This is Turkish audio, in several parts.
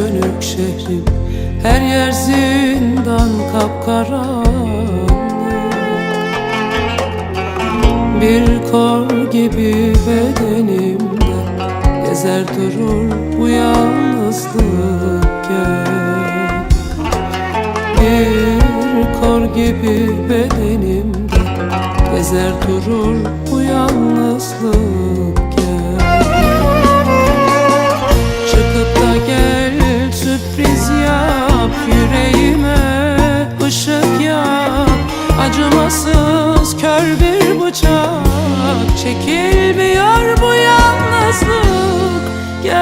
sönük şehrim. Her yer zindan kapkaranlık Bir kor gibi bedenimde Gezer durur bu yalnızlık gel Bir kor gibi bedenimde Gezer durur bu yalnızlık çekilmiyor bu yalnızlık. Gel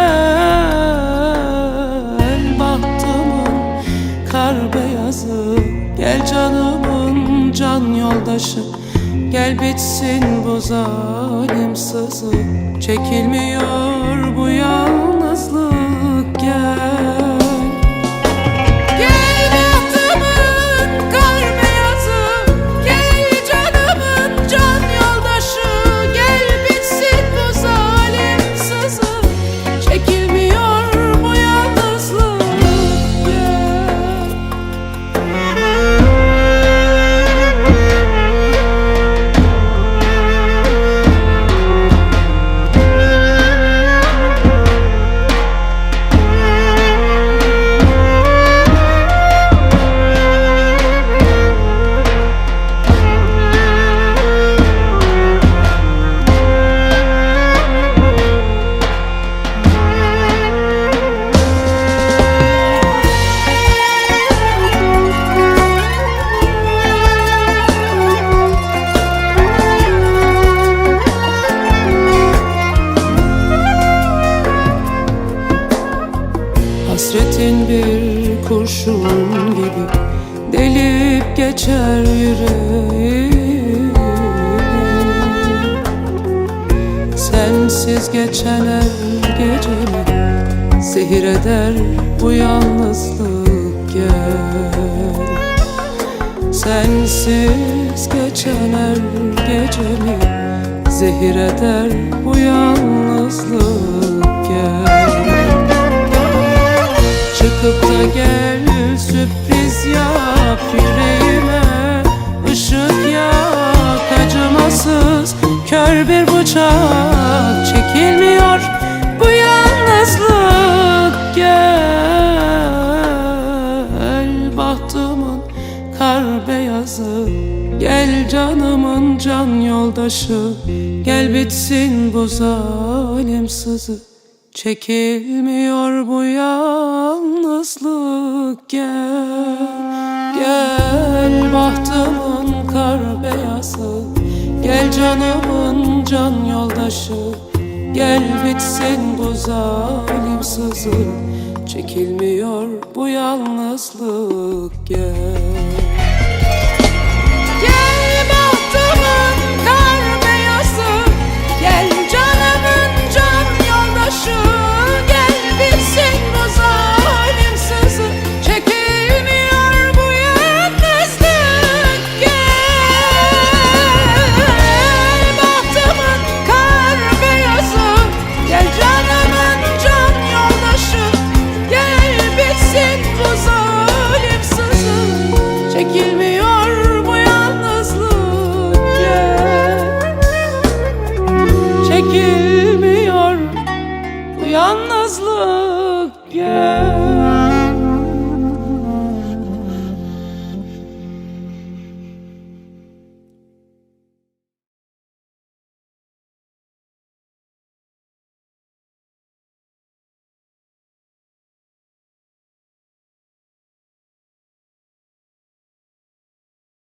bahtımın kar beyazı. Gel canımın can yoldaşı. Gel bitsin bu zalim sızı. Çekilmiyor bu yalnızlık. Gel Hasretin bir kurşun gibi Delip geçer yüreği Sensiz geçen her gecemi Zehir eder bu yalnızlık gel. Sensiz geçen her gecemi Zehir eder bu yalnızlık gel Çıkıp da gel sürpriz yap yüreğime. Işık yak acımasız kör bir bıçak çekilmiyor. Bu yalnızlık Gel bahtımın kar beyazı. Gel canımın can yoldaşı. Gel bitsin bu zalim sızı. Çekilmiyor bu yalnızlık Gel, gel bahtımın kar beyazı. Gel canımın can yoldaşı Gel bitsin bu zalim sızı. Çekilmiyor bu yalnızlık Gel